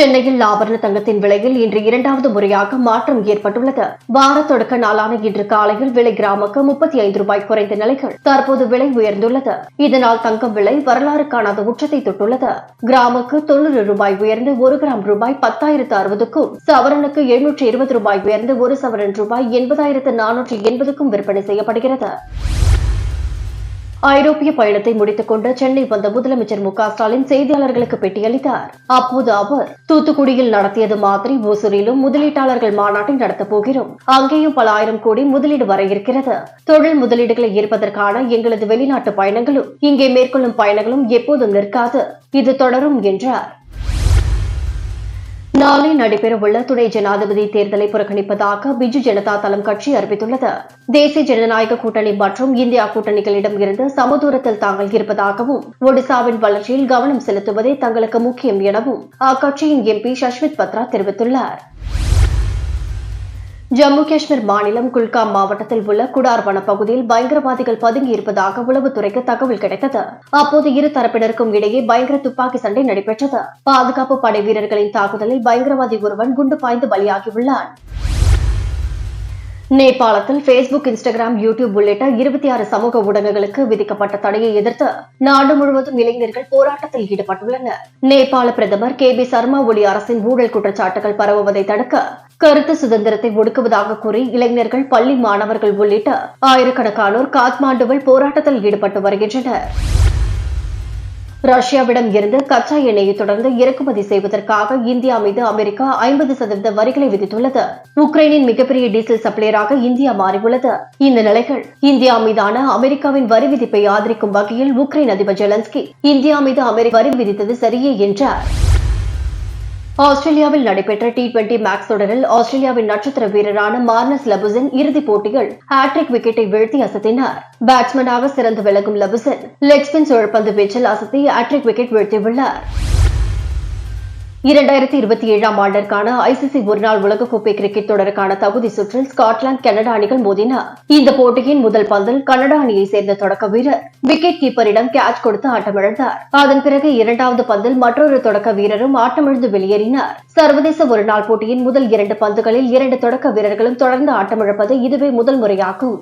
சென்னையில் ஆபரண தங்கத்தின் விலையில் இன்று இரண்டாவது முறையாக மாற்றம் ஏற்பட்டுள்ளது. வார தொடக்க நாளான இன்று காலையில் விலை கிராமுக்கு முப்பத்தி ஐந்து ரூபாய் குறைந்த நிலையில் தற்போது விலை உயர்ந்துள்ளது. இதனால் தங்கம் விலை வரலாறு காணாத உச்சத்தை தொட்டுள்ளது. கிராமுக்கு தொண்ணூறு ரூபாய் உயர்ந்து ஒரு கிராம் ரூபாய் பத்தாயிரத்து அறுபதுக்கும் சவரனுக்கு எழுநூற்று இருபது ரூபாய் உயர்ந்து ஒரு சவரன் ரூபாய் எண்பதாயிரத்து நானூற்று எண்பதுக்கும் விற்பனை செய்யப்படுகிறது. ஐரோப்பிய பயணத்தை முடித்துக் கொண்டு சென்னை வந்த முதலமைச்சர் மு க ஸ்டாலின் செய்தியாளர்களுக்கு பேட்டியளித்தார். அப்போது அவர் தூத்துக்குடியில் நடத்தியது மாதிரி ஓசூரிலும் முதலீட்டாளர்கள் மாநாட்டை நடத்தப் போகிறோம். அங்கேயும் பல ஆயிரம் கோடி முதலீடு வர இருக்கிறது. தொழில் முதலீடுகளை ஈர்ப்பதற்கான எங்களது வெளிநாட்டு பயணங்களும் இங்கே மேற்கொள்ளும் பயணங்களும் எப்போதும் நிற்காது. இது தொடரும் என்றார். நாளை நடைபெறவுள்ள துணை ஜனாதிபதி தேர்தலை புறக்கணிப்பதாக பிஜு ஜனதா தளம் கட்சி அறிவித்துள்ளது. தேசிய ஜனநாயக கூட்டணி மற்றும் இந்தியா கூட்டணிகளிடம் இருந்து சமதூரத்தில் தாங்கள் இருப்பதாகவும் ஒடிசாவின் வளர்ச்சியில் கவனம் செலுத்துவதே தங்களுக்கு முக்கியம் எனவும் அக்கட்சியின் எம்பி சஷ்மித் பத்ரா தெரிவித்துள்ளார். ஜம்மு காஷ்மீர் மாநிலம் குல்காம் மாவட்டத்தில் உள்ள குடார் வனப்பகுதியில் பயங்கரவாதிகள் பதுங்கி இருப்பதாக உளவுத்துறைக்கு தகவல் கிடைத்தது. அப்போது இரு தரப்பினருக்கும் இடையே பயங்கர துப்பாக்கி சண்டை நடைபெற்றது. பாதுகாப்பு படை வீரர்களின் தாக்குதலில் பயங்கரவாதி ஒருவன் குண்டு பாய்ந்து பலியாகியுள்ளான். நேபாளத்தில் பேஸ்புக் இன்ஸ்டாகிராம் யூடியூப் உள்ளிட்ட இருபத்தி ஆறு சமூக ஊடகங்களுக்கு விதிக்கப்பட்ட தடையை எதிர்த்து நாடு முழுவதும் இளைஞர்கள் போராட்டத்தில் ஈடுபட்டுள்ளனர். நேபாள பிரதமர் கே பி சர்மா ஒலி அரசின் ஊழல் குற்றச்சாட்டுகள் பரவுவதை தடுக்க கருத்து சுதந்திரத்தை ஒடுக்குவதாக கூறி இளைஞர்கள் பள்ளி மாணவர்கள் உள்ளிட்ட ஆயிரக்கணக்கானோர் காத்மாண்டுவில் போராட்டத்தில் ஈடுபட்டு வருகின்றனர். ரஷ்யாவிடம் இருந்து கச்சா எண்ணெயை தொடர்ந்து இறக்குமதி செய்வதற்காக இந்தியா மீது அமெரிக்கா ஐம்பது சதவீத வரிகளை விதித்துள்ளது. உக்ரைனின் மிகப்பெரிய டீசல் சப்ளையராக இந்தியா மாறியுள்ளது. இந்த நிலைகள் இந்தியா மீதான அமெரிக்காவின் வரி விதிப்பை ஆதரிக்கும் வகையில் உக்ரைன் அதிபர் ஜெலன்ஸ்கி இந்தியா மீது அமெரிக்க வரி விதித்தது சரியே என்றார். ஆஸ்திரேலியாவில் நடைபெற்ற டி டுவெண்டி மேக்ஸ் தொடரில் ஆஸ்திரேலியாவின் நட்சத்திர வீரரான மார்னஸ் லபுசன் இறுதிப் போட்டியில் ஹாட்ரிக் விக்கெட்டை வீழ்த்தி அசத்தினார். பேட்ஸ்மேனாக சிறந்து விளங்கும் லபுசன் லெக் ஸ்பின் சுழற்பந்து வீச்சில் அசத்தி ஹாட்ரிக் விக்கெட் வீழ்த்தியுள்ளார். இரண்டாயிரத்தி இருபத்தி ஏழாம் ஆண்டிற்கான ஐசிசி ஒருநாள் உலகக்கோப்பை கிரிக்கெட் தொடருக்கான தகுதி சுற்றில் ஸ்காட்லாந்து கனடா அணிகள் மோதின. இந்த போட்டியின் முதல் பந்தில் கனடா அணியை சேர்ந்த தொடக்க வீரர் விக்கெட் கீப்பரிடம் கேட்ச் கொடுத்து ஆட்டமிழந்தார். அதன் பிறகு இரண்டாவது பந்தில் மற்றொரு தொடக்க வீரரும் ஆட்டமிழந்து வெளியேறினார். சர்வதேச ஒருநாள் போட்டியின் முதல் இரண்டு பந்துகளில் இரண்டு தொடக்க வீரர்களும் தொடர்ந்து ஆட்டமிழப்பது இதுவே முதல் முறையாகும்.